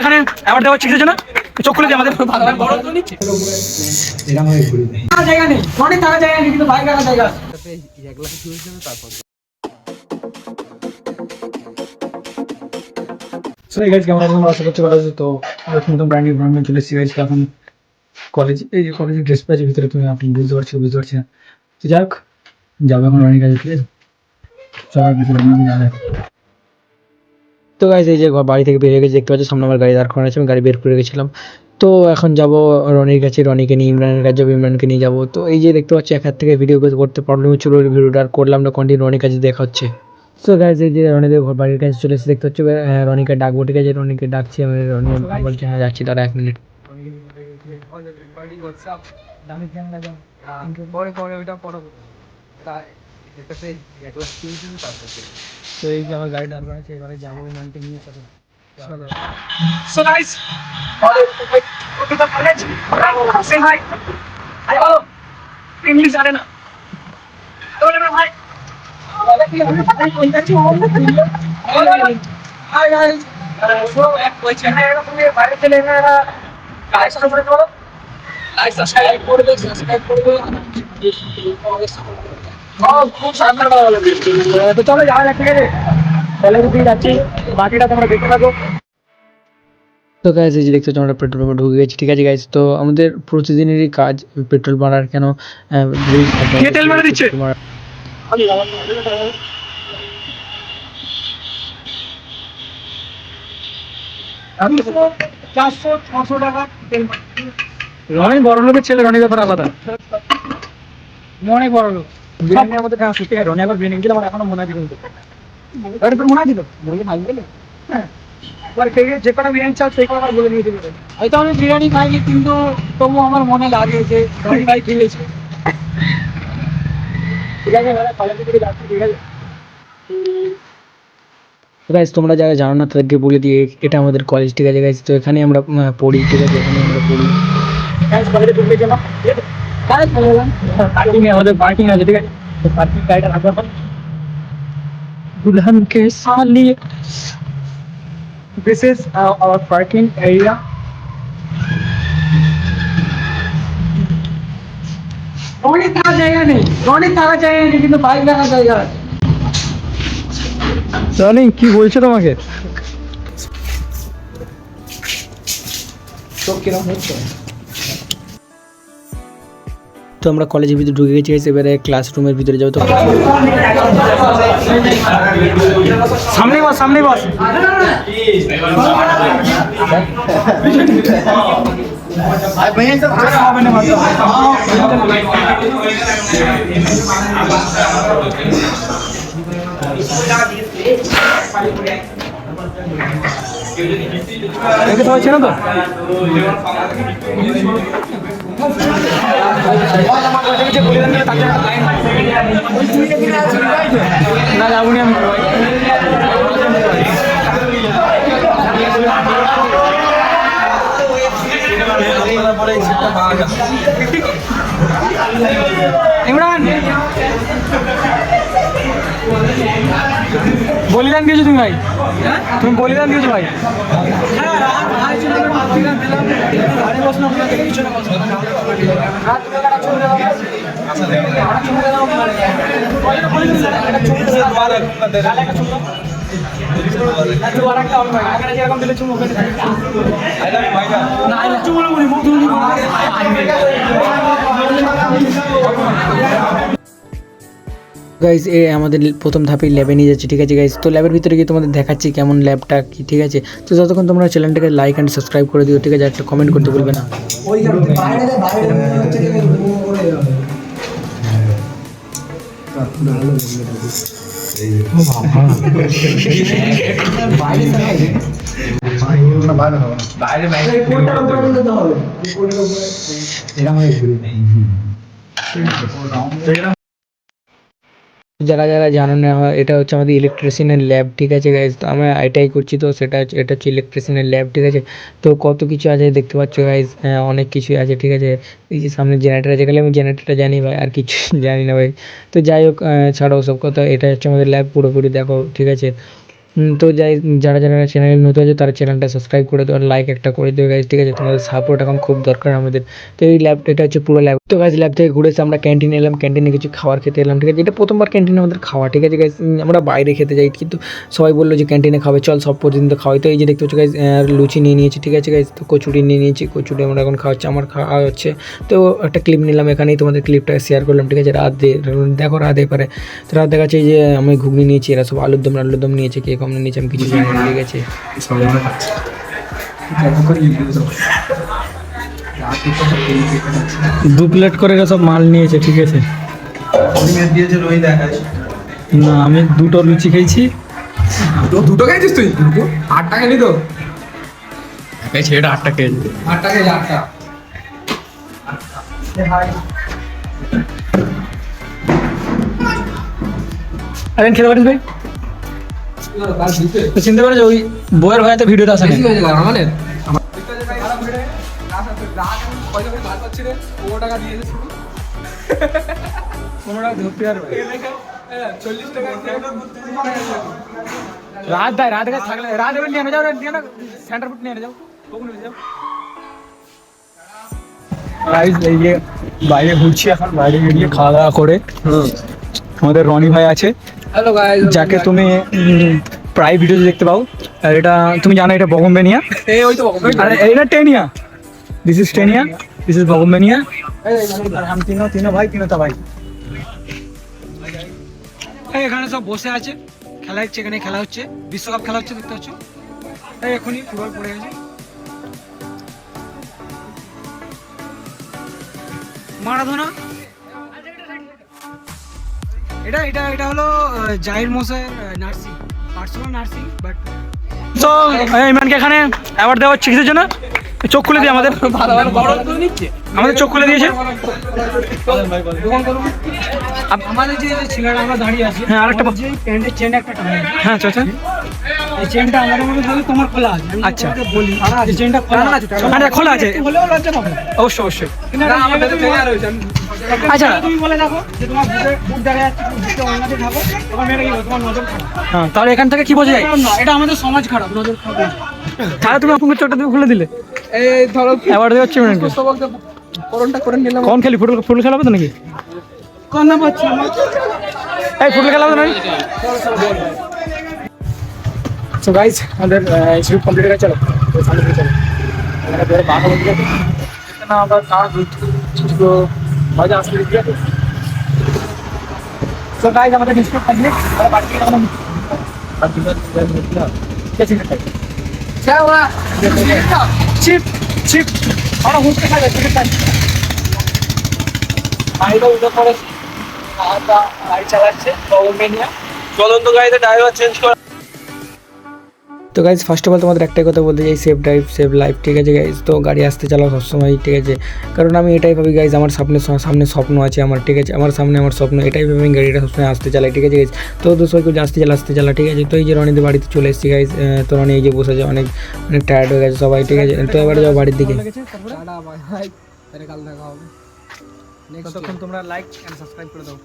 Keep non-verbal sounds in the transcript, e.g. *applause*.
এখানে দেওয়া জন্য? চোখ খুলে আমাদের। জায়গা নেই অনেক থাকার জায়গা নেই কিন্তু জায়গা তো এখন কলেজ এই যে ভিতরে আপনি বুঝতে পারছি বুঝতে পারছি। যাই হোক, যাব এখন অনেক কাজে, ঠিক আছে? ভিতরে তো গাইজ এই যে ঘর- বাড়ি থেকে বেরিয়ে গেছে দেখতে পাচ্ছি সামনে আমার গাড়ি দাঁড় করানো আছে আমি গাড়ি বের করে গেছিলাম তো এখন যাব রনির কাছে রনিকে নিয়ে ইমরানের কাছে যাব ইমরানকে নিয়ে যাব। তো এই যে দেখতে পাচ্ছি এক হাত থেকে ভিডিও করতে প্রবলেম হচ্ছিল ভিডিওটা আর করলাম না কন্টিনিউ রনির কাছে দেখা হচ্ছে। তো গাইজ এই যে রনিদের ঘর বাড়ির কাছে চলে এসে দেখতে হচ্ছে রনিকে ডাকবো ঠিক আছে? রনিকে ডাকছি আমি রনি বলছে হ্যাঁ যাচ্ছি তারা এক মিনিট পরে পরে ওইটা পড়াবো। তো এই যে আমার গাড়ি দাঁড় করেছে এবারে যাব বিমানকে নিয়ে চলো So guys, to the college. Say hi. Hi, hello. English জানে না। বলে না hi. Hi guys. So এক বলছে হ্যাঁ এরকম বাইরে চলে এনারা লাইক সাবস্ক্রাইব করো লাইক সাবস্ক্রাইব করে দাও সাবস্ক্রাইব করে দাও ও খুব শানদার ভালো লাগে তো চলো যাওয়া যাক ঠিক আছে কলেজে দিয়ে যাচ্ছি। বাকিটা তোমরা দেখতে থাকো। তো গাইজ এই যে দেখতে আমরা পেট্রোল পাম্পে ঢুকে গেছি ঠিক আছে গাইজ তো আমাদের প্রতিদিনেরই কাজ পেট্রোল মারার কেন? কে তেল মারা দিচ্ছে? চারশো ছশো টাকা তেল রনি বড় লোকের ছেলে রনি ব্যাপার আলাদা। অনেক বড় লোক বিরিয়ানির মধ্যে ফেমাস ঠিক আছে রনি একবার বিরিয়ানি দিলে আমার এখনও মনে আছে কিন্তু আরে তোর মনে আছে তো বলে ভাই গেলে হ্যাঁ। যে বিরিয়ানি চাও সেই কটা বলে নিয়ে দেবে হয়তো আমি বিরিয়ানি খাইনি কিন্তু তবু আমার মনে লাগে যে রনি ভাই খেয়েছে ঠিক আছে কলেজে থেকে যাচ্ছি ঠিক আছে? গাইজ তোমরা যারা জানো না তাদেরকে বলে দিয়ে এটা আমাদের কলেজ ঠিক আছে গাইজ তো এখানে আমরা পড়ি ঠিক আছে? এখানে আমরা পড়ি। পার্কিং আমাদের পার্কিং আছে ঠিক আছে পার্কিং গাড়িটা রাখবো এখন दुल्हन के साली this is uh, our parking area অনেক থাকার জায়গা নেই অনেক থাকার জায়গা নেই কিন্তু বাইক রাখার জায়গা আছে রনিং কি বলছে তোমাকে তো আমরা কলেজের ভিতরে ঢুকে গেছি guys, এবারে ক্লাসরুমের ভিতরে যাব তো সামনে বস সামনে বস দেখে সবাই চেনো তো না যাব আমি ইমরান। বলিদান দিয়েছ তুমি ভাই তুমি বলিদান দিয়েছ ভাই গাইজ এ আমাদের প্রথম ধাপে ল্যাবে নিয়ে যাচ্ছে ঠিক আছে গাইজ তো ল্যাবের ভিতরে গিয়ে তোমাদের দেখাচ্ছি কেমন ল্যাবটা কি ঠিক আছে? তো যতক্ষণ তোমরা চ্যানেলটাকে লাইক অ্যান্ড সাবস্ক্রাইব করে দিও ঠিক আছে? একটা কমেন্ট করতে ভুলবে না। যারা যারা জানো না, এটা হচ্ছে আমাদের ইলেকট্রিশিয়ানের ল্যাব ঠিক আছে গাইজ তো আমরা এটাই করছি তো, সেটা এটা হচ্ছে ইলেকট্রিশিয়ানের ল্যাব ঠিক আছে? তো কত কিছু আছে দেখতে পাচ্ছ গাইজ অনেক কিছুই আছে, ঠিক আছে? এই যে সামনে জেনারেটার আছে গেলে আমি জেনারেটারটা জানি ভাই, আর কিছু *laughs* জানি না ভাই। তো যাই হোক ছাড়ো সব কথা, এটা হচ্ছে আমাদের ল্যাব পুরোপুরি দেখো, ঠিক আছে? তো যাই, যারা যারা চ্যানেলে নতুন আছে, তারা চ্যানেলটা সাবস্ক্রাইব করে দেওয়ার লাইক একটা করে দেবে গাইজ ঠিক আছে? তোমাদের সাপোর্ট এখন খুব দরকার আমাদের। তো এই ল্যাব এটা হচ্ছে পুরো ল্যাব তো গাইজ ল্যাব থেকে ঘুরে এসে আমরা ক্যান্টিনে এলাম ক্যান্টিনে কিছু খাবার খেতে এলাম, ঠিক আছে? এটা প্রথমবার ক্যান্টিনে আমাদের খাওয়া, ঠিক আছে গাইজ আমরা বাইরে খেতে যাই, কিন্তু সবাই বলল যে ক্যান্টিনে খাবে, চল সব প্রতিদিন তো খাওয়াই। তো এই যে দেখতে পাচ্ছ গাইজ লুচি নিয়ে নিয়েছি, ঠিক আছে গাইজ তো কচুরি নিয়ে নিয়েছি, কচুরি আমরা এখন খাওয়াচ্ছি, আমার খাওয়া হচ্ছে। তো একটা ক্লিপ নিলাম এখানেই, তোমাদের ক্লিপটা শেয়ার করলাম, ঠিক আছে? রাত দেখো রাত এপারে। তো রাত দেখাচ্ছে যে আমি ঘুগনি নিয়েছি, এরা সব আলুর দম আলুর দম নিয়েছে, কে কম আমি কিছু আমরা খাচ্ছি দু প্লেট করে সব মাল নিয়েছে ঠিক আছে? না আমি দুটো লুচি খেয়েছি। দুটো খেয়েছিস তুই? আট টাকা নিত খেয়েছি এটা আটটা খেয়েছি। আটটা খেয়েছি আটটা। আরে খেতে পারিস ভাই? তো চিনতে পারছ ওই বইয়ের ভয়তে ভিডিওটা আসে আমাদের রাত দেয় রাত কাছে থাকলে রাত এবার নিয়ে যাও নিয়ে না সেন্টার ফুট নিয়ে যাও ওখানে নিয়ে যাও। গাইস এই যে বাইরে ঘুরছি এখন বাইরে গিয়ে খাওয়া দাওয়া করে। আমাদের রনি ভাই আছে। যাকে তুমি প্রায় ভিডিও দেখতে পাও এটা তুমি জানো এটা বগমবেনিয়া? আর এটা টেনিয়া। দিস ইজ টেনিয়া। দিস ইজ বগমবেনিয়া। হাম তিনো তিনো ভাই ভাই। এখানে সব বসে আছে। খেলা হচ্ছে এখানে খেলা হচ্ছে। বিশ্বকাপ খেলা হচ্ছে দেখতে পাচ্ছ? তাই পড়ে গেছে মারাধোনা? এটা এটা এটা হলো জাহির মোসের নার্সিং পার্সোনাল নার্সিং বাট তো ইমানকে এখানে অ্যাওয়ার্ড দেওয়া হচ্ছে কিসের জন্য? চোখ খুলে দিয়ে আমাদের। আমাদের চোখ খুলে দিয়েছে। আমাদের যে ছেলেরা আমরা দাঁড়িয়ে আছি হ্যাঁ আরেকটা হ্যাঁ আচ্ছা আচ্ছা। এই চেনটা আমাদের মধ্যে ধরে তোমার খোলা আছে আচ্ছা। বলি। যে চেনটা খোলা আছে। আরে খোলা আছে। হলেও লজ্জা পাবে। অবশ্যই অবশ্যই। না আমাদের তো আচ্ছা। তুমি বলে দেখো যে তোমার বুকে বুক দেখা যাচ্ছে তুমি অন্যতে থাকো তোমার মেয়েটা কি তোমার নজর হ্যাঁ তাহলে এখান থেকে কি বোঝা যায়? না, এটা আমাদের সমাজ খারাপ নজর খারাপ তাহলে তুমি চোখটা তুমি খুলে দিলে। এই ধরো অ্যাওয়ার্ড দেওয়া হচ্ছে ইমরানকে। সুস্থ করে নিলাম। কোন খেলি ফুটবল ফুটবল খেলা হবে তো নাকি? কন্যা পাচ্ছি এই ফুটবল খেলা হবে তো নাকি সো গাইস আমাদের ইনস্টিটিউট কমপ্লিট হয়ে চলো। সামনে দিকে চলো সো গাইস আমাদের ইনস্টিটিউট চিপ চিপ আমরা হুঁচকে খাই চিপ খাই বাইরে উঠে পড়েছি আমরা গাড়ি চালাচ্ছে চলন্ত গাড়িতে ড্রাইভার চেঞ্জ কর তো গাইজ ফার্স্ট অফ অল তোমাদের একটাই কথা বলতে চাই সেফ ড্রাইভ সেভ লাইফ ঠিক আছে গাইজ তো গাড়ি আসতে চালাও সবসময় ঠিক আছে? কারণ আমি এটাই ভাবি গাইজ আমার সামনে সামনে স্বপ্ন আছে আমার ঠিক আছে? আমার সামনে আমার স্বপ্ন এটাই ভাবি আমি গাড়িটা সবসময় আসতে চালাই ঠিক আছে গাইজ তো কেউ আসতে চালা আসতে চালা ঠিক আছে? তো এই যে রনিদের বাড়িতে চলে এসেছি গাইজ তো রনি এই যে বসে আছে অনেক অনেক টায়ার্ড হয়ে গেছে সবাই ঠিক আছে? তো এবারে যাও বাড়ির দিকে। কাল দেখা হবে তোমরা লাইক সাবস্ক্রাইব করে দাও।